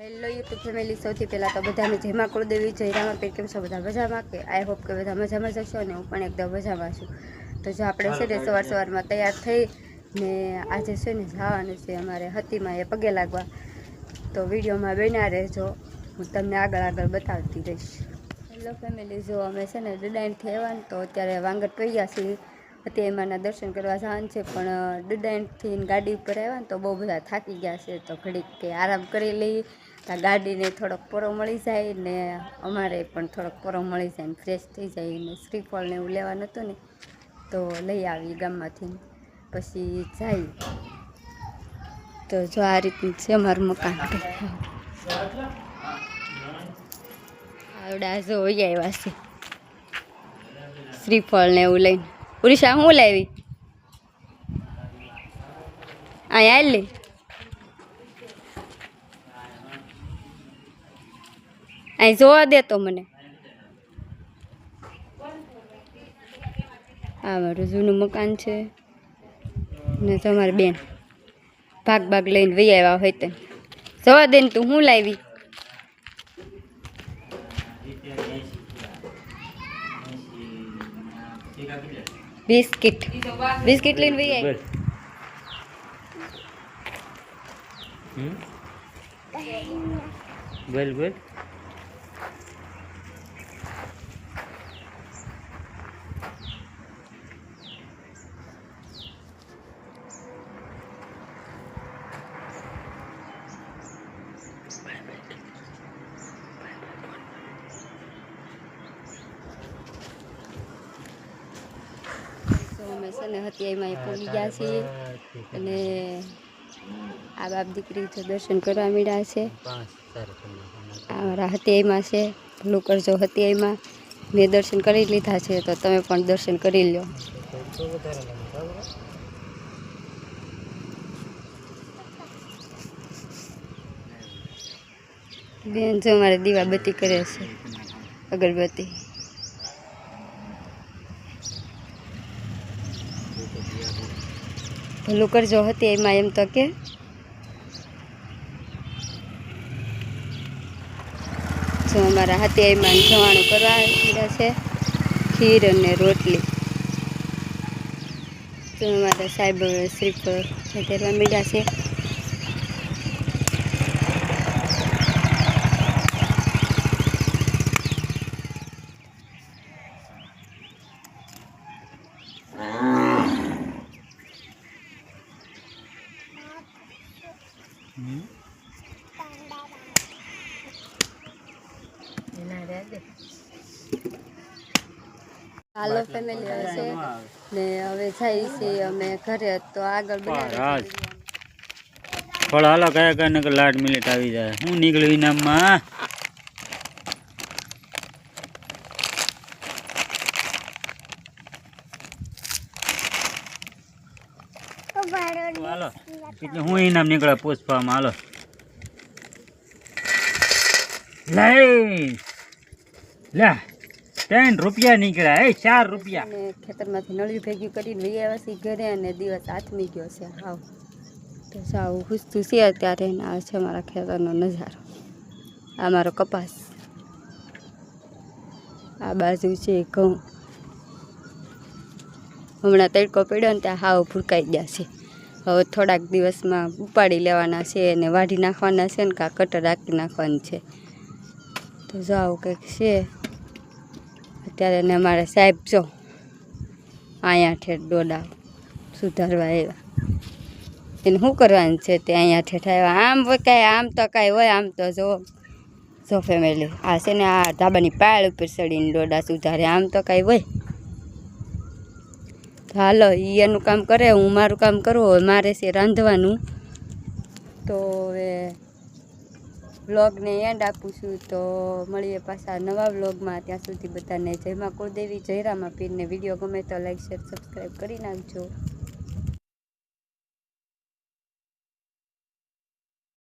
Hello YouTube family સૌથી પહેલાં તો બધાને જેમાં કુળદેવી જય રામાપીર કેમ છો? બધા મજામાં? કે આઈ હોપ કે બધા મજામાં જશો અને હું પણ એકદમ મજામાં છું. તો જો આપણે છે ને સવાર સવારમાં તૈયાર થઈ ને આજે છે ને જવાનું છે અમારે હતીમાં એ પગે લાગવા. તો વિડીયોમાં બન્યા રહેજો. હું તમને આગળ આગળ બતાવતી રહીશ. હેલો ફેમિલી જો અમે છે ને ડડાઈનથી આવ્યા તો અત્યારે વાંગટ ગયા છીએ. અત્યારે એમાંના દર્શન કરવા જવાનું છે પણ ડડાઈનથી ગાડી ઉપર આવ્યા ને તો બહુ બધા થાકી ગયા છે. તો ઘડીક કે આરામ કરી લઈએ. આ ગાડીને થોડોક પરો મળી જાય ને અમારે પણ થોડોક પરો મળી જાય ને ફ્રેશ થઈ જાય ને શ્રીફળ ને એવું લેવાનું હતું ને, તો લઈ આવી ગામમાંથી. પછી જાય. તો જો આ રીતનું છે અમારું મકાન. આવડા જો વહી આવ્યા છે. શ્રીફળ ને એવું લઈને. ઉડીશા હું લાવી? અહીંયા લે. અહીં જોવા દે તો મને. આ મારું જૂનું મકાન છે. ને તમારી બેન. ભાગ ભાગ લઈને વહી આવ્યા હોય તો. જવા દે ને તું હું લાવી? બિસ્કિટ. બિસ્કિટ લઈને વહી આવી બોલ બોલ. અમે છે ને એ પહોંચી ગયા છીએ. અને આ બાપ દીકરી જો દર્શન કરવા મળ્યા છે. અમારા મારા હતિયાઈમાં છે. ભલું કરજો હતિયાઈમાં મેં દર્શન કરી લીધા છે તો તમે પણ દર્શન કરી લો બેન જો મારે દીવાબત્તી કરે છે અગરબત્તી. ભલું કરજો હતી એમાં એમ તો કે. જો અમારા હાથે એમાં જવાનું કરવા છે. ખીર અને રોટલી. તો અમારા સાહેબ શ્રીફળ તેરવા મીડા છે. હાલો ફેમિલી હશે. ને હવે જઈ છીએ અમે ઘરે તો આગળ. બનાવી ફળ હાલો કયા કયા લાડ મિનિટ આવી જાય. હું નીકળવી ઇનામમાં હાલો. એટલે હું ઇનામ નીકળે પૂછવામાં હાલો. લઈ. લે ત્રણ રૂપિયા નીકળ્યા. એ ચાર રૂપિયા. ખેતરમાંથી નળિયું ભેગી કરીને વહી આવ્યા છીએ ઘરે અને દિવસ આથમી ગયો છે. હાવ. તો સાવ હુસતું છે અત્યારે આ છે મારા ખેતરનો નજારો. આ મારો કપાસ. આ બાજુ છે ઘઉં. હમણાં તડકો પડ્યો ને ત્યાં હાવ ફૂરકાઈ ગયા છે. હવે થોડાક દિવસમાં ઉપાડી લેવાના છે અને વાઢી નાખવાના છે ને કાં કટર રાખી નાખવાનું છે. તો જાઓ કંઈક છે. અત્યારે ને અમારે સાહેબ જો અહીંયા ઠેઠ ડોડા સુધારવા આવ્યા. એને શું કરવાનું છે તે અહીંયા ઠેઠ આવ્યા? આમ કાંઈ, આમ તો કાંઈ હોય, આમ તો જો જો ફેમિલી આ છે ને આ ધાબાની પાળ ઉપર ચડીને ડોડા સુધારે. આમ તો કાંઈ હોય. હાલો એ એનું કામ કરે, હું મારું કામ કરું, હવે મારે છે રાંધવાનું. તો હવે વ્લોગને એન્ડ આપું છું, તો મળીએ પાછા નવા વ્લોગમાં. ત્યાં સુધી બધાને જયમાં કુળદેવી જયરામાં પીરને વીડિયો ગમે તો લાઈક શેર સબસ્ક્રાઈબ કરી નાખજો.